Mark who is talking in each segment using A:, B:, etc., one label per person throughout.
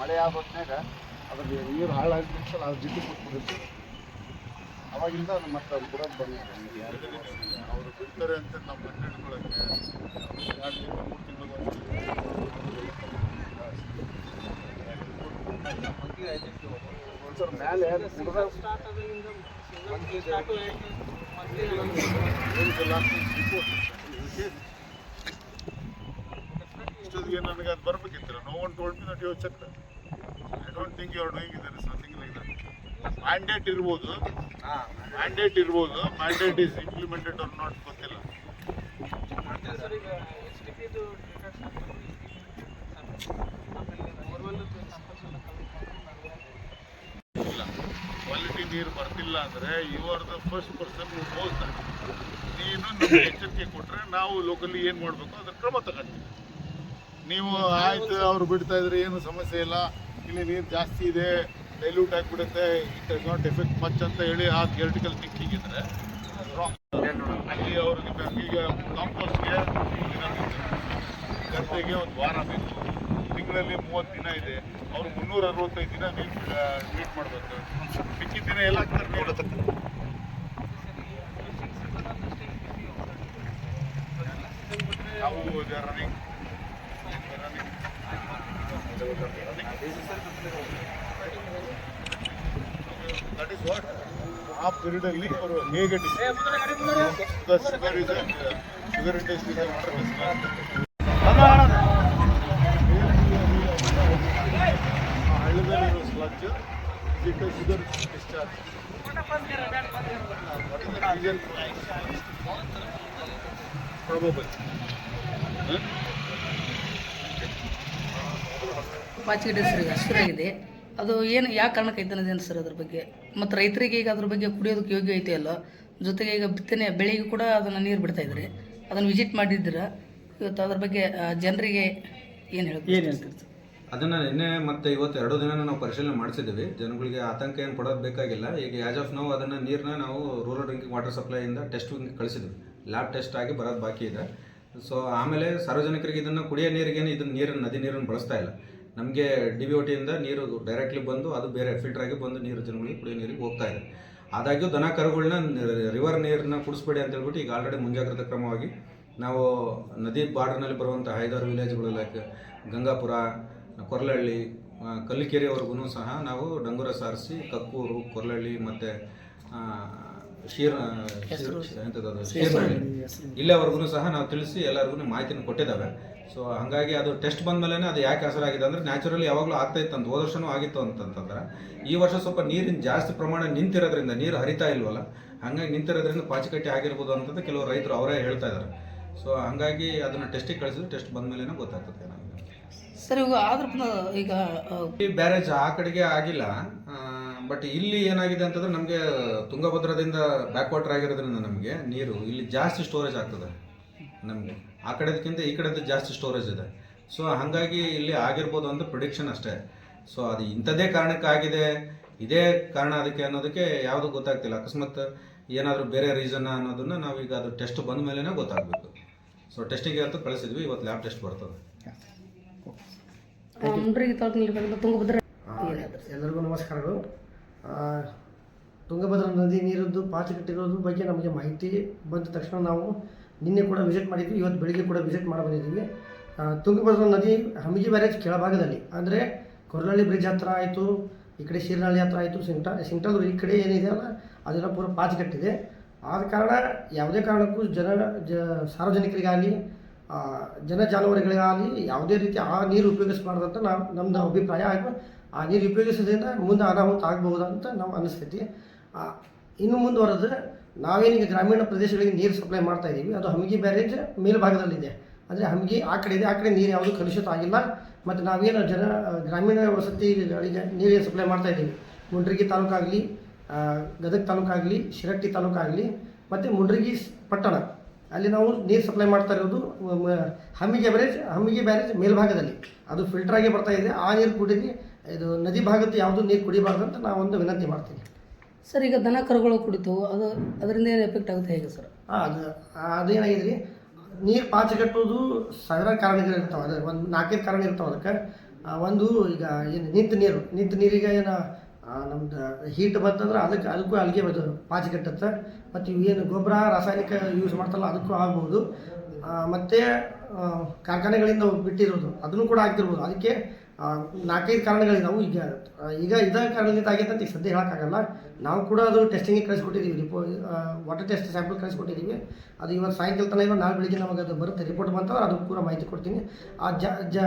A: ಮಳೆ ಆದ ಹೊತ್ನಾಗ ಅದ್ರಲ್ಲಿ ನೀರು ಹಾಳಾಗಿರ್ತಲ್ಲ ಅದ್ರ ಜಿಡ್ಡು ಕೊಟ್ಬಿಡುತ್ತೆ. ಅವಾಗಿಂದ ಅದು ಮತ್ತೆ ಅದು ಬಿಡೋದು ಬಂದ
B: ಅವರು ಬಿಡ್ತಾರೆ ಅಂತ ನಾವು ಕಂಡು ಎರಡು ತಿಂಗಳು ಮೂರು ತಿಂಗಳು
A: ಒಂದ್ಸಲ ಮೇಲೆ
B: ಇಷ್ಟೊತ್ತಿಗೆ ನನಗೆ ಅದು ಬರ್ಬೇಕಿತ್ತು. No one told me doing it is nothing like that mandate ಇರ್ಬೋದು. ಮ್ಯಾಂಡೇಟ್ ಇರ್ಬೋದು. Mandate is implemented or not ಗೊತ್ತಿಲ್ಲ. ಕ್ವಾಲಿಟಿ ನೀರು ಬರ್ತಿಲ್ಲ ಅಂದರೆ you are the first person who knows that ನೀನು ನಮ್ಗೆ ಎಚ್ಚರಿಕೆ ಕೊಟ್ಟರೆ ನಾವು ಲೋಕಲ್ಲಿ ಏನು ಮಾಡಬೇಕು? ಅದ್ರ ಕ್ರಮ ತಗೊಂತೀವಿ. ನೀವು ಆಯ್ತು ಅವ್ರು ಬಿಡ್ತಾ ಇದ್ರೆ ಏನು ಸಮಸ್ಯೆ ಇಲ್ಲ. ಇಲ್ಲಿ ನೀರು ಜಾಸ್ತಿ ಇದೆ ಡೈಲ್ಯೂಟ್ ಆಗಿಬಿಡುತ್ತೆ it is not effect much ಅಂತ ಹೇಳಿ ಆ ಥಿಯರಿಟಿಕಲ್ ಥಿಂಕಿಂಗ್ ಇದ್ರೆ. ಅಲ್ಲಿ ಅವ್ರಿಗೆ ಈಗ ಕಾಂಪೋಸ್ಟ್ಗೆ ಗಂಟೆಗೆ ಒಂದು ವಾರ ಬೇಕು. ತಿಂಗಳಲ್ಲಿ ಮೂವತ್ತು ದಿನ ಇದೆ. ಅವ್ರು ಮುನ್ನೂರ ಅರವತ್ತೈದು ದಿನ ನೀರು ಟ್ರೀಟ್ ಮಾಡಬೇಕು. ಮಿಕ್ಕಿದ ದಿನ ಎಲ್ಲ ಕರ್ಕೊಂಡು ನಾವು ರನ್ನಿಂಗ್ ಆ ಪೀರಿಯಡಲ್ಲಿ ಅವರು ಹೇಗೆ ಶುಗರ್ ಇದೆ sugar industry ಹಳ್ಳದಲ್ಲಿರೋ sludge it sugar discharge reason
C: ಪಾಚಿಗೆಡ್ಡೆ sir ಹಸಿರಾಗಿದೆ ಅದು ಏನು ಯಾವ ಕಾರಣಕ್ಕೆ ಐತೆ ಅನ್ನೋದೇನು ಸರ್ ಅದ್ರ ಬಗ್ಗೆ? ಮತ್ತು ರೈತರಿಗೆ ಈಗ ಅದ್ರ ಬಗ್ಗೆ ಕುಡಿಯೋದಕ್ಕೆ ಯೋಗ್ಯ ಐತೆ ಅಲ್ಲ? ಜೊತೆಗೆ ಈಗ ಬಿತ್ತನೆ ಬೆಳೆಗೂ ಕೂಡ ಅದನ್ನು ನೀರು ಬಿಡ್ತಾ ಇದ್ರೆ. ಅದನ್ನು ವಿಸಿಟ್ ಮಾಡಿದ್ದೀರಾ? ಇವತ್ತು ಅದ್ರ ಬಗ್ಗೆ ಜನರಿಗೆ ಏನು ಹೇಳ್ತೀವಿ ಏನು ಹೇಳ್ತೀರಿ ಸರ್?
D: ಅದನ್ನು ನಿನ್ನೆ ಮತ್ತು ಇವತ್ತು ಎರಡು ದಿನ ನಾವು ಪರಿಶೀಲನೆ ಮಾಡಿಸಿದ್ದೀವಿ. ಜನಗಳಿಗೆ ಆತಂಕ ಏನು ಪಡೋದು ಬೇಕಾಗಿಲ್ಲ. ಈಗ ಆ್ಯಸ್ ಆಫ್ ನಾವು ಅದನ್ನು ನೀರನ್ನ ನಾವು ರೂರಲ್ ಡ್ರಿಂಕಿಂಗ್ ವಾಟರ್ ಸಪ್ಲೈಯಿಂದ ಟೆಸ್ಟ್ ಕಳಿಸಿದ್ವಿ ಲ್ಯಾಬ್ ಟೆಸ್ಟ್ ಆಗಿ ಬರೋದು ಬಾಕಿ ಇದೆ. ಸೊ ಆಮೇಲೆ ಸಾರ್ವಜನಿಕರಿಗೆ ಇದನ್ನು ಕುಡಿಯೋ ನೀರಿಗೇನು ಇದನ್ನು ನೀರನ್ನು ನದಿ ನೀರನ್ನು ಬಳಸ್ತಾ ಇಲ್ಲ. ನಮಗೆ ಡಿ ಬಿ ಒ ಟಿಯಿಂದ ನೀರು ಡೈರೆಕ್ಟ್ಲಿ ಬಂದು ಅದು ಬೇರೆ ಫಿಲ್ಟರ್ ಆಗಿ ಬಂದು ನೀರು ಜನಗಳಿಗೆ ಕುಡಿಯೋ ನೀರಿಗೆ ಹೋಗ್ತಾ ಇದೆ. ಆದಾಗ್ಯೂ ದನ ಕರುಗಳನ್ನ ರಿವರ್ ನೀರನ್ನ ಕುಡಿಸ್ಬೇಡಿ ಅಂತ ಹೇಳ್ಬಿಟ್ಟು ಈಗ ಆಲ್ರೆಡಿ ಮುಂಜಾಗ್ರತಾ ಕ್ರಮವಾಗಿ ನಾವು ನದಿ ಬಾರ್ಡರ್ನಲ್ಲಿ ಬರುವಂಥ ಐದಾರು ವಿಲೇಜ್ಗಳು ಲೈಕ್ ಗಂಗಾಪುರ ಕೊರ್ಲಹಳ್ಳಿ ಕಲ್ಲಿಕೆರೆವರೆಗೂ ಸಹ ನಾವು ಡಂಗೂರ ಸಾರಿಸಿ ಕಕ್ಕೂರು ಕೊರಲಹಳ್ಳಿ ಮತ್ತು ಶೀರ್ ಎಂಥದದು? ಶೀರ್ನಹಳ್ಳಿ ಇಲ್ಲಿವರೆಗೂ ಸಹ ನಾವು ತಿಳಿಸಿ ಎಲ್ಲರಿಗೂ ಮಾಹಿತಿನ ಕೊಟ್ಟಿದ್ದಾವೆ. ಸೊ ಹಾಗಾಗಿ ಅದು ಟೆಸ್ಟ್ ಬಂದಮೇಲೆ ಅದು ಯಾಕೆ ಹೆಸರಾಗಿದೆ ಅಂದ್ರೆ ನ್ಯಾಚುರಲಿ ಯಾವಾಗಲೂ ಆಗ್ತಾ ಇತ್ತು ಅಂತ ಹೋದ ವರ್ಷನೂ ಆಗಿತ್ತು ಅಂತಂತಂದ್ರೆ ಈ ವರ್ಷ ಸ್ವಲ್ಪ ನೀರಿನ ಜಾಸ್ತಿ ಪ್ರಮಾಣ ನಿಂತಿರೋದ್ರಿಂದ ನೀರು ಹರಿತಾ ಇಲ್ವಲ್ಲ ಹಾಗಾಗಿ ನಿಂತಿರೋದ್ರಿಂದ ಪಾಚಿಕಟ್ಟಿ ಆಗಿರ್ಬೋದು ಅಂತಂದು ಕೆಲವು ರೈತರು ಅವರೇ ಹೇಳ್ತಾ ಇದ್ದಾರೆ. ಸೊ ಹಾಗಾಗಿ ಅದನ್ನು ಟೆಸ್ಟಿಗೆ ಕಳಿಸಿದ್ರೆ ಟೆಸ್ಟ್ ಬಂದಮೇಲೆ ಗೊತ್ತಾಗ್ತದೆ ನಮಗೆ.
C: ಸರ್ ಇವಾಗ ಆದ್ರೂ ಈಗ
D: ಈ ಬ್ಯಾರೇಜ್ ಆ ಕಡೆಗೆ ಆಗಿಲ್ಲ ಬಟ್ ಇಲ್ಲಿ ಏನಾಗಿದೆ ಅಂತಂದ್ರೆ ನಮಗೆ ತುಂಗಭದ್ರದಿಂದ ಬ್ಯಾಕ್ ವಾಟರ್ ಆಗಿರೋದ್ರಿಂದ ನಮಗೆ ನೀರು ಇಲ್ಲಿ ಜಾಸ್ತಿ ಸ್ಟೋರೇಜ್ ಆಗ್ತದೆ. ನಮಗೆ. ಆ ಕಡೆದಕ್ಕಿಂತ ಈ ಕಡೆದು ಜಾಸ್ತಿ ಸ್ಟೋರೇಜ್ ಇದೆ. ಸೊ ಹಾಗಾಗಿ ಇಲ್ಲಿ ಆಗಿರ್ಬೋದು ಅಂತ ಪ್ರಿಡಿಕ್ಷನ್ ಅಷ್ಟೇ. ಸೊ ಅದು ಇಂಥದ್ದೇ ಕಾರಣಕ್ಕಾಗಿದೆ ಇದೇ ಕಾರಣ ಅದಕ್ಕೆ ಅನ್ನೋದಕ್ಕೆ ಯಾವುದು ಗೊತ್ತಾಗ್ತಿಲ್ಲ. ಅಕಸ್ಮಾತ್ ಏನಾದರೂ ಬೇರೆ ರೀಸನ್ ಅನ್ನೋದನ್ನ ನಾವೀಗ ಅದು ಟೆಸ್ಟ್ ಬಂದ ಮೇಲೇ ಗೊತ್ತಾಗಬೇಕು. ಸೊ ಟೆಸ್ಟಿಗೆ ಅಂತೂ ಕಳಿಸಿದ್ವಿ ಇವತ್ತು ಲ್ಯಾಬ್ ಟೆಸ್ಟ್ ಬರ್ತದೆ.
E: ಎಲ್ಲರಿಗೂ ನಮಸ್ಕಾರಗಳು. ಆ, ತುಂಗಭದ್ರಾ ನದಿ ನೀರದ್ದು ಪಾಚಿಕಟ್ಟಿರೋದ್ರ ಬಗ್ಗೆ ನಮಗೆ ಮಾಹಿತಿ ಬಂದ ತಕ್ಷಣ ನಾವು ನಿನ್ನೆ ಕೂಡ ವಿಸಿಟ್ ಮಾಡಿದ್ವಿ ಇವತ್ತು ಬೆಳಿಗ್ಗೆ ಕೂಡ ವಿಸಿಟ್ ಮಾಡಿ ಬಂದಿದ್ದೀವಿ. ತುಂಗಭದ್ರಾ ನದಿ ಹಮಿಜಿ ಬ್ಯಾರೇಜ್ ಕೆಳಭಾಗದಲ್ಲಿ. ಅಂದರೆ ಕೊರಳಳ್ಳಿ ಬ್ರಿಡ್ಜ್ ಹತ್ರ ಆಯಿತು ಈ ಕಡೆ ಶೀರ್ನಹಳ್ಳಿ ಹತ್ರ ಆಯಿತು ಸಿಂಟ ಸಿಂಟಲ್ರು ಈ ಕಡೆ ಏನಿದೆ ಅಲ್ಲ ಅದೆಲ್ಲ ಪೂರ ಪಾಚಿಕಟ್ಟಿದೆ ಆದ ಕಾರಣ ಯಾವುದೇ ಕಾರಣಕ್ಕೂ ಜನ ಜ ಸಾರ್ವಜನಿಕರಿಗಾಗಲಿ ಜನ ಜಾನುವಾರುಗಳಿಗಾಗಲಿ ಯಾವುದೇ ರೀತಿ ಆ ನೀರು ಉಪಯೋಗಿಸಬಾರ್ದು ಅಂತ ನಾವು ನಮ್ಮದು ಅಭಿಪ್ರಾಯ. ಹಾಗೂ ಆ ನೀರು ಉಪಯೋಗಿಸೋದ್ರಿಂದ ಮುಂದೆ ಅನಾಹುತ ಆಗ್ಬಹುದು ಅಂತ ನಾವು ಅನಿಸ್ತೈತಿ ಆ, ಇನ್ನು ಮುಂದುವರೆದು ನಾವೇನೀಗ ಗ್ರಾಮೀಣ ಪ್ರದೇಶಗಳಿಗೆ ನೀರು ಸಪ್ಲೈ ಮಾಡ್ತಾ ಇದ್ದೀವಿ ಅದು ಹಮಗಿ ಬ್ಯಾರೇಜ್ ಮೇಲ್ಭಾಗದಲ್ಲಿದೆ. ಅಂದರೆ ಹಮಗಿ ಆ ಕಡೆ ಇದೆ, ಆ ಕಡೆ ನೀರು ಯಾವುದು ಕಲುಷಿತ ಆಗಿಲ್ಲ. ಮತ್ತು ನಾವೇನು ಜನ ಗ್ರಾಮೀಣ ವಸತಿಗಳಿಗೆ ನೀರು ಸಪ್ಲೈ ಮಾಡ್ತಾ ಇದ್ದೀವಿ ಮುಂಡ್ರಿಗಿ ತಾಲೂಕಾಗಲಿ ಗದಗ ತಾಲೂಕಾಗಲಿ ಶಿರಟ್ಟಿ ತಾಲೂಕಾಗಲಿ ಮತ್ತು ಮುಂಡ್ರಿಗಿ ಪಟ್ಟಣ. ಅಲ್ಲಿ ನಾವು ನೀರು ಸಪ್ಲೈ ಮಾಡ್ತಾ ಇರೋದು ಹಮ್ಮಿಗೆ ಬ್ಯಾರೇಜ್ ಹಮ್ಮಿಗೆ ಬ್ಯಾರೇಜ್ ಮೇಲ್ಭಾಗದಲ್ಲಿ. ಅದು ಫಿಲ್ಟರ್ ಆಗಿ ಬರ್ತಾ ಇದೆ, ಆ ನೀರು ಕುಡೀರಿ, ಇದು ನದಿ ಭಾಗದ್ದು ಯಾವುದು ನೀರು ಕುಡಿಬಾರ್ದು ಅಂತ ನಾವೊಂದು ವಿನಂತಿ ಮಾಡ್ತೀನಿ
C: ಸರ್, ಈಗ ದನ ಕರುಗಳು ಕುಡಿತು, ಅದು ಅದರಿಂದ ಏನು ಎಫೆಕ್ಟ್ ಆಗುತ್ತೆ ಹೇಗೆ ಸರ್?
E: ಹಾಂ ಅದು ಅದೇನಾಗಿದೆ ರೀ ನೀರು ಪಾಚಿ ಕಟ್ಟೋದು ಸಾವಿರಾರು ಕಾರಣಗಳಿರ್ತಾವೆ ಅದೇ ಒಂದು ನಾಲ್ಕೈದು ಕಾರಣ ಇರ್ತಾವೆ ಅದಕ್ಕೆ. ಒಂದು ಈಗ ಏನು ನಿಂತ ನೀರು, ನಿಂತ ನೀರಿಗೆ ಏನು ನಮ್ದು ಹೀಟ್ ಬಂತಂದ್ರೆ ಅದಕ್ಕೆ, ಅದಕ್ಕೂ ಅಲ್ಲಿಗೆ ಬರ್ತದೆ ಪಾಚಿ ಕಟ್ಟುತ್ತೆ ಮತ್ತು ಏನು ಗೊಬ್ಬರ, ರಾಸಾಯನಿಕ ಯೂಸ್ ಮಾಡ್ತಲ್ಲ ಅದಕ್ಕೂ ಆಗ್ಬೋದು ಮತ್ತೆ ಕಾರ್ಖಾನೆಗಳಿಂದ ಬಿಟ್ಟಿರೋದು, ಅದನ್ನು ಕೂಡ ಆಗ್ತಿರ್ಬೋದು ಅದಕ್ಕೆ ಆ, ಕಾರಣಗಳಿಗೆ ನಾವು ಈಗ ಈಗ ಇದ ಕಾರಣದಿಂದ ಆಗೈತೆ ಅಂತ ಈಗ ಸದ್ಯ ಹೇಳೋಕ್ಕಾಗಲ್ಲ. ನಾವು ಕೂಡ ಅದು ಟೆಸ್ಟಿಂಗಿಗೆ ಕಳಿಸ್ಕೊಟ್ಟಿದ್ದೀವಿ ರಿಪೋ ವಾಟರ್ ಟೆಸ್ಟ್ ಸ್ಯಾಂಪಲ್ ಕಳಿಸ್ಕೊಟ್ಟಿದ್ದೀವಿ ಅದು ಇವತ್ತು ಸಾಯಂಕಾಲ ತನಕ ಇವಾಗ ನಾಳೆ ಬೆಳಿಗ್ಗೆ ನಮಗೆ ಅದು ಬರುತ್ತೆ. ರಿಪೋರ್ಟ್ ಬಂತಂದ್ರೆ ಅದು ಪೂರ ಮಾಹಿತಿ ಕೊಡ್ತೀನಿ. ಆ ಜ ಜ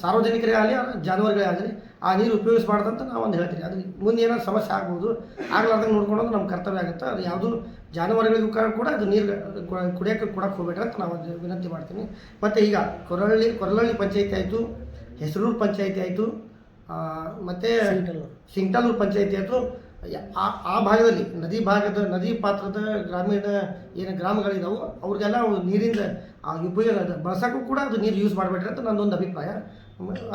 E: ಸಾರ್ವಜನಿಕರೇ ಆಗಲಿ ಜಾನುವಾರುಗಳೇ ಆಗಲಿ ಆ ನೀರು ಉಪಯೋಗಿಸಬಾರ್ದಂತ ನಾವು ಒಂದು ಹೇಳ್ತೀನಿ ಅದು ಮುಂದೆ ಏನಾದ್ರು ಸಮಸ್ಯೆ ಆಗ್ಬೋದು ಆಗ್ಲಾರ್ದಂಗೆ ನೋಡ್ಕೊಂಡು ನಮ್ಮ ಕರ್ತವ್ಯ ಆಗುತ್ತೆ. ಅದು ಯಾವುದು ಜಾನುವಾರುಗಳಿಗೂ ಕೂಡ ಅದು ನೀರು ಕುಡಿಯೋಕ್ಕೆ ಕೊಡಕ್ಕೆ ಹೋಗ್ಬೇಡ್ರಿ ಅಂತ ನಾವು ವಿನಂತಿ ಮಾಡ್ತೀನಿ. ಮತ್ತು ಈಗ ಕೊರಳ್ಳಿ ಕೊರಳಳ್ಳಿ ಪಂಚಾಯತಿ ಆಯಿತು. ಹೆಸರೂರು ಪಂಚಾಯತಿ ಆಯಿತು. ಮತ್ತು ಸಿಂಗ್ಟಾಲೂರು ಪಂಚಾಯತಿ ಆಯಿತು. ಆ ಆ ಭಾಗದಲ್ಲಿ ನದಿ ಭಾಗದ ನದಿ ಪಾತ್ರದ ಗ್ರಾಮೀಣ ಏನು ಗ್ರಾಮಗಳಿದಾವೆ ಅವ್ರಿಗೆಲ್ಲ ಅವು ನೀರಿಂದ ಆ ಉಪಯೋಗ ಬಳಸೋಕ್ಕೂ ಕೂಡ ಅದು ನೀರು ಯೂಸ್ ಮಾಡಬೇಡ್ರಿ ಅಂತ ನನ್ನೊಂದು ಅಭಿಪ್ರಾಯ.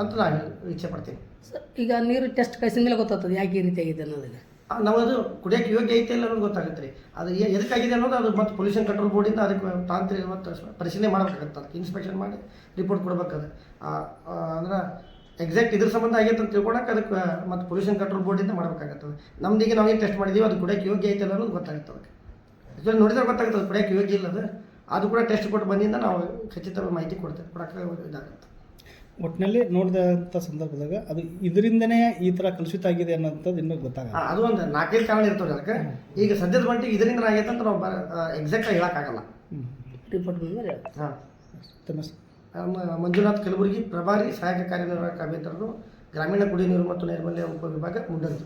E: ಅಂತ ನಾನು ಇಚ್ಛೆ ಪಡ್ತೀನಿ.
C: ಸರ್ ಈಗ ನೀರು ಟೆಸ್ಟ್ ಕಳಿಸಿದ ಮೇಲೆ ಗೊತ್ತಾಗ್ತದೆ ಯಾಕೆ ಈ ರೀತಿ ಆಗಿದೆ ಅನ್ನೋದಕ್ಕೆ
E: ನಮ್ಮದು ಕುಡಿಯೋಕ್ಕೆ ಯೋಗ್ಯ ಐತೆ ಇಲ್ಲ ಅನ್ನೋದು ಗೊತ್ತಾಗುತ್ತೆ ರೀ. ಅದು ಎದಕ್ಕಾಗಿದೆ ಅನ್ನೋದು ಅದು ಮತ್ತು ಪೊಲ್ಯೂಷನ್ ಕಂಟ್ರೋಲ್ ಬೋರ್ಡಿಂದ ಅದಕ್ಕೆ ತಾಂತ್ರಿಕ ಮತ್ತು ಪರಿಶೀಲನೆ ಮಾಡಬೇಕಾಗತ್ತೆ ಅದಕ್ಕೆ ಇನ್ಸ್ಪೆಕ್ಷನ್ ಮಾಡಿ ರಿಪೋರ್ಟ್ ಕೊಡ್ಬೇಕಾದ್ರೆ. ಅಂದ್ರೆ ಎಕ್ಸಾಕ್ಟ್ ಇದ್ರ ಸಂಬಂಧ ಆಗೈತೆ ಅಂತ ತಿಳ್ಕೊಳಕ್ಕೆ ಅದಕ್ಕೆ ಮತ್ತು ಪೊಲ್ಯೂಷನ್ ಕಂಟ್ರೋಲ್ ಬೋರ್ಡಿಂದ ಮಾಡಬೇಕಾಗತ್ತದೆ ನಮ್ದೀಗ ನಾವೇನು ಟೆಸ್ಟ್ ಮಾಡಿದ್ದೀವಿ ಅದು ಕುಡಿಯಕ್ಕೆ ಯೋಗ್ಯ ಐತೆ ಅನ್ನೋದು ಗೊತ್ತಾಗುತ್ತೆ ಅದಕ್ಕೆ. ಆ್ಯಕ್ಚುಲಿ ನೋಡಿದ್ರೆ ಗೊತ್ತಾಗುತ್ತೆ ಅದು ಕುಡಿಯೋಕ್ಕೆ ಯೋಗ್ಯ ಇಲ್ಲ ಅದು ಅದು ಕೂಡ ಟೆಸ್ಟ್ ಕೊಟ್ಟು ಬಂದಿಂದ ನಾವು ಖಚಿತವಾಗಿ ಮಾಹಿತಿ ಕೊಡ್ತೇವೆ, ಕೊಡೋಕ್ಕೆ ಇದಾಗುತ್ತೆ.
F: ಒಟ್ಟಿನಲ್ಲಿ ನೋಡಿದಂಥ ಸಂದರ್ಭದಾಗ ಅದು ಇದರಿಂದನೇ ಈ ಥರ ಕಲುಷಿತ ಆಗಿದೆ ಅನ್ನೋಂಥದ್ದು ಇನ್ನೂ ಗೊತ್ತಾಗಲ್ಲ.
E: ಅದು ಒಂದು ನಾಲ್ಕೈದು ಕಾರಣ ಇರ್ತವೆ ಅದಕ್ಕೆ. ಈಗ ಸದ್ಯದ ಮಟ್ಟಿಗೆ ಇದರಿಂದ ಆಗೈತೆ ಅಂತ ನಾವು ಎಕ್ಸಾಕ್ಟಾಗಿ ಹೇಳೋಕ್ಕಾಗಲ್ಲ.
C: ರಿಪೋರ್ಟ್ ಬಂದರೆ
E: ಹಾಂ.
F: ತಮ್ಮ
E: ಮಂಜುನಾಥ್ ಕಲಬುರ್ಗಿ ಪ್ರಭಾರಿ ಸಹಾಯಕ ಕಾರ್ಯನಿರ್ವಾಹಕ ಅಭಿಯಂತರರು ಗ್ರಾಮೀಣ ಕುಡಿಯುವ ನೀರು ಮತ್ತು ನೈರ್ಮಲ್ಯ ಉಪವಿಭಾಗ ಮುಂಡಂದು